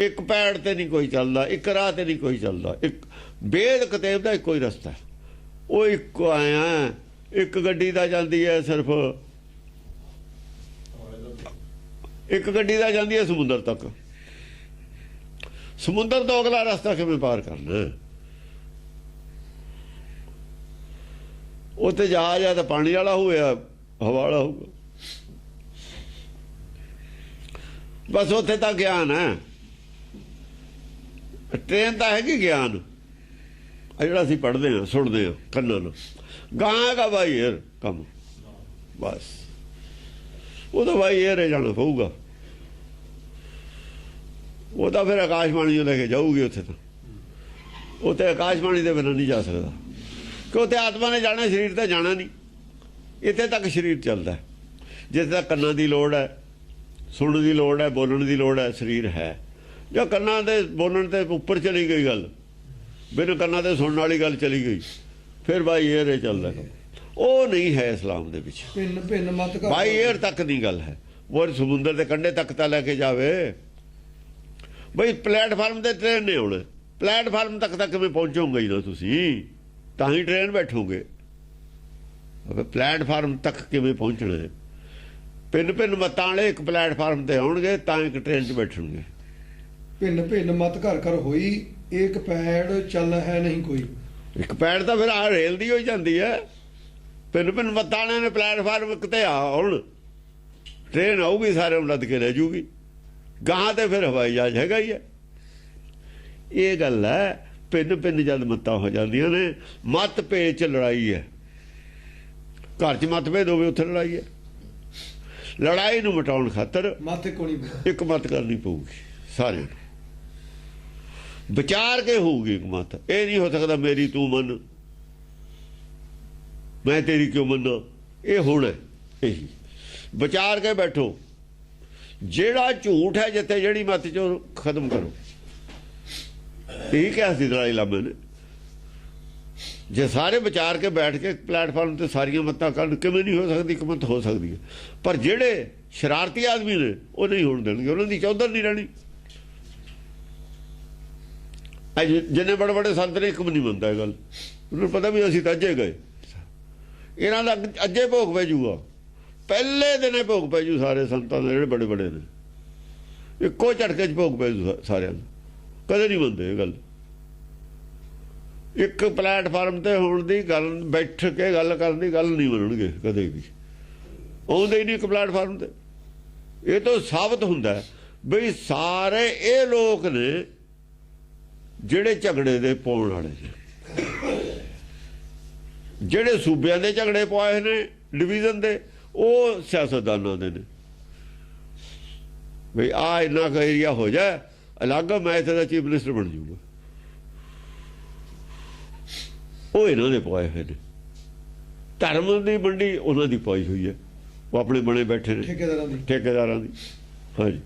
ਇੱਕ ਪੈੜ ਤੇ ਨਹੀਂ ਕੋਈ ਚੱਲਦਾ, ਇੱਕ ਰਾਹ ਤੇ ਨਹੀਂ ਕੋਈ ਚੱਲਦਾ। ਇੱਕ ਵੇਦ ਕਤੇਬ ਦਾ ਇੱਕੋ ਹੀ ਰਸਤਾ ਉਹ ਇੱਕੋ ਆਇਆ ਇੱਕ ਗੱਡੀ ਦਾ ਜਾਂਦੀ ਹੈ ਸਿਰਫ ਇੱਕ ਗੱਡੀ ਦਾ ਜਾਂਦੀ ਹੈ ਸਮੁੰਦਰ ਤੱਕ। ਸਮੁੰਦਰ ਤੋਂ ਅਗਲਾ ਰਸਤਾ ਕਿਵੇਂ ਪਾਰ ਕਰਨਾ? ਉੱਥੇ ਜਹਾਜ਼ ਆ ਤਾਂ ਪਾਣੀ ਵਾਲਾ ਹੋਇਆ, ਹਵਾ ਵਾਲਾ ਹੋਊਗਾ। ਬਸ ਉੱਥੇ ਤਾਂ ਗਿਆਨ ਹੈ। ਟ੍ਰੇਨ ਤਾਂ ਹੈਗੀ ਗਿਆਨ। ਆ ਜਿਹੜਾ ਅਸੀਂ ਪੜ੍ਹਦੇ ਹਾਂ, ਸੁਣਦੇ ਹਾਂ ਕੰਨਾਂ ਨਾਲ ਗਾਂ ਹੈਗਾ ਬਾਈ ਯਾਰ, ਕੰਮ। ਬਸ। ਉਹ ਤਾਂ ਬਾਈ ਇਹ ਜਾਣਾ ਪਊਗਾ। ਉਹ ਤਾਂ ਫਿਰ ਆਕਾਸ਼ਵਾਣੀ ਨੂੰ ਲੈ ਕੇ ਜਾਊਗੀ ਉੱਥੇ ਤਾਂ। ਉਹ ਉੱਥੇ ਆਕਾਸ਼ਵਾਣੀ ਦੇ ਬਿਨਾਂ ਨਹੀਂ ਜਾ ਸਕਦਾ। ਕਿ ਉੱਥੇ ਆਤਮਾ ਨੇ ਜਾਣਾ, ਸਰੀਰ ਤਾਂ ਜਾਣਾ ਨਹੀਂ। ਇੱਥੇ ਤੱਕ ਸਰੀਰ ਚੱਲਦਾ ਜਿੱਥੇ ਤੱਕ ਕੰਨਾਂ ਦੀ ਲੋੜ ਹੈ, ਸੁਣਨ ਦੀ ਲੋੜ ਹੈ, ਬੋਲਣ ਦੀ ਲੋੜ ਹੈ, ਸਰੀਰ ਹੈ। ਜੋ ਕੰਨਾਂ ਦੇ ਬੋਲਣ ਤੇ ਉੱਪਰ ਚਲੀ ਗਈ ਗੱਲ। ਬਿਨ ਕੰਨਾਂ ਤੇ ਸੁਣਨ ਵਾਲੀ ਗੱਲ ਚਲੀ ਗਈ। ਫਿਰ ਬਾਈ ਏਅਰ ਇਹ ਚੱਲਦਾ। ਉਹ ਨਹੀਂ ਹੈ ਇਸਲਾਮ ਦੇ ਵਿੱਚ। ਭਿੰਨ ਭਿੰਨ ਮਤ ਘਰ ਬਾਈ ਏਅਰ ਤੱਕ ਦੀ ਗੱਲ ਹੈ। ਉਹ ਸਮੁੰਦਰ ਦੇ ਕੰਢੇ ਤੱਕ ਤਾਂ ਲੈ ਕੇ ਜਾਵੇ। ਬਈ ਪਲੇਟਫਾਰਮ ਤੇ ਟ੍ਰੇਨ ਨਹੀਂ ਆਉਣਾ ਪਲੇਟਫਾਰਮ ਤੱਕ ਤਾਂ ਕਿਵੇਂ ਪਹੁੰਚੋਗੇ ਨਾ ਤੁਸੀਂ? ਤਾਂ ਹੀ ਟ੍ਰੇਨ ਬੈਠੋਗੇ। ਅਬੇ ਪਲੇਟਫਾਰਮ ਤੱਕ ਕਿਵੇਂ ਪਹੁੰਚਣਾ? ਹੈ ਪਿੰਨ ਪਿੰਨ ਮਤਾਂ ਵਾਲੇ ਇੱਕ ਪਲੇਟਫਾਰਮ ਤੇ ਆਉਣਗੇ ਤਾਂ ਇੱਕ ਟ੍ਰੇਨ 'ਚ ਬੈਠਣਗੇ। ਭਿੰਨ ਭਿੰਨ ਮਤ ਘਰ ਘਰ ਹੋਈ ਏਕ ਪੈੜ ਚੱਲ ਹੈ ਨਹੀਂ ਕੋਈ। ਇੱਕ ਪੈੜ ਤਾਂ ਫਿਰ ਆ ਰੇਲ ਦੀ ਹੋਈ ਜਾਂਦੀ ਹੈ। ਪਿੰਨ ਪਿੰਨ ਮਤਾਂ ਵਾਲਿਆਂ ਨੇ ਪਲੇਟਫਾਰਮ ਇੱਕ ਤੇ ਆਉਣ ਟ੍ਰੇਨ ਆਊਗੀ ਸਾਰੇ ਨੂੰ ਲੱਦ ਕੇ ਲੈ ਜੂਗੀ। ਗਾਂ ਤੇ ਫਿਰ ਹਵਾਈ ਜਹਾਜ਼ ਹੈਗਾ ਹੀ ਹੈ। ਇਹ ਗੱਲ ਹੈ ਪਿੰਨ ਪਿੰਨ ਜਦ ਮਤਾਂ ਹੋ ਜਾਂਦੀਆਂ ਨੇ ਮਤ ਚ ਲੜਾਈ ਹੈ। ਘਰ 'ਚ ਮਤਭੇਦ ਹੋਵੇ ਉੱਥੇ ਲੜਾਈ ਹੈ। ਲੜਾਈ ਨੂੰ ਮਟਾਉਣ ਖਾਤਰ ਮਾਥੇ ਕੋਣੀ ਇੱਕ ਮਤ ਕਰਨੀ ਪਊਗੀ ਸਾਰਿਆਂ ਨੂੰ। ਵਿਚਾਰ ਕੇ ਹੋਊਗੀ ਇੱਕ ਮਤ। ਇਹ ਨਹੀਂ ਹੋ ਸਕਦਾ ਮੇਰੀ ਤੂੰ ਮੰਨ। ਮੈਂ ਤੇਰੀ ਕਿਉਂ ਮੰਨਾਂ? ਇਹ ਹੋਣਾ ਇਹੀ। ਵਿਚਾਰ ਕੇ ਬੈਠੋ। ਜਿਹੜਾ ਝੂਠ ਹੈ, ਜਿੱਥੇ ਜਿਹੜੀ ਮਤ ਚੋਂ ਖਤਮ ਕਰੋ। ਇਹੀ ਕਿਹਾ ਸੀ ਦਲਾਈ ਲਾਮਾ ਨੇ। ਜੇ ਸਾਰੇ ਵਿਚਾਰ ਕੇ ਬੈਠ ਕੇ ਪਲੇਟਫਾਰਮ ਤੇ ਸਾਰੀਆਂ ਮੱਤਾਂ ਕਰਨ, ਕਿਵੇਂ ਨਹੀਂ ਹੋ ਸਕਦੀ? ਇੱਕ ਮਤ ਹੋ ਸਕਦੀ ਹੈ। ਪਰ ਜਿਹੜੇ ਸ਼ਰਾਰਤੀ ਆਦਮੀ ਨੇ, ਉਹ ਨਹੀਂ ਹੋਣ ਦੇਣਗੇ। ਉਹਨਾਂ ਦੀ ਚੌਧਰ ਨਹੀਂ ਰਹਿਣੀ। ਅੱਜ ਜਿੰਨੇ ਬੜੇ ਬੜੇ ਸੰਤ ਨੇ, ਇੱਕ ਵੀ ਨਹੀਂ ਮੰਨਦਾ ਇਹ ਗੱਲ। ਉਹਨੂੰ ਪਤਾ ਵੀ ਅਸੀਂ ਤਾਂ ਅੱਜੇ ਗਏ। ਇਹਨਾਂ ਦਾ ਅੱਗ- ਅੱਜੇ ਭੋਗ ਪੈ ਜੂਗਾ। ਪਹਿਲੇ ਦਿਨੇ ਭੋਗ ਪੈ ਜੂ ਸਾਰੇ ਸੰਤਾਂ ਦੇ, ਜਿਹੜੇ ਬੜੇ ਬੜੇ ਨੇ। ਇੱਕੋ ਝਟਕੇ 'ਚ ਭੋਗ ਪੈ ਜੂ ਸਾਰਿਆਂ ਦਾ। ਕਦੇ ਨਹੀਂ ਮੰਨਦੇ ਇਹ ਗੱਲ। ਇੱਕ ਪਲੇਟਫਾਰਮ ਤੇ ਹੋਣ ਦੀ ਗੱਲ, ਬੈਠ ਕੇ ਗੱਲ ਕਰਨ ਦੀ ਗੱਲ ਨਹੀਂ ਮੰਨਣਗੇ ਕਦੇ ਵੀ। ਆਉਂਦੇ ਹੀ ਨਹੀਂ ਇੱਕ ਪਲੇਟਫਾਰਮ ਤੇ। ਇਹ ਤਾਂ ਸਾਬਤ ਹੁੰਦਾ ਹੈ ਬਈ ਸਾਰੇ ਇਹ ਲੋਕ ਨੇ ਜਿਹੜੇ ਝਗੜੇ ਦੇ ਪਾਉਣ ਵਾਲੇ ਨੇ। ਜਿਹੜੇ ਸੂਬਿਆਂ ਦੇ ਝਗੜੇ ਪਵਾਏ ਨੇ ਡਿਵੀਜ਼ਨ ਦੇ ਉਹ ਸਿਆਸਤਦਾਨਾਂ ਦੇ ਨੇ। ਬਈ ਆ ਇੰਨਾ ਕੁ ਏਰੀਆ ਹੋ ਜਾ ਅਲੱਗ ਮੈਂ ਇੱਥੇ ਦਾ ਚੀਫ ਮਿਨਿਸਟਰ ਬਣ ਜਾਊਗਾ। ਉਹ ਇਹਨਾਂ ਨੇ ਪਵਾਏ ਹੋਏ ਨੇ। ਧਰਮ ਦੀ ਮੰਡੀ ਉਹਨਾਂ ਦੀ ਪਾਈ ਹੋਈ ਹੈ। ਉਹ ਆਪਣੇ ਬਣੇ ਬੈਠੇ ਨੇ। ਠੇਕੇਦਾਰਾਂ ਦੀ। ਠੇਕੇਦਾਰਾਂ ਦੀ। ਹਾਂਜੀ।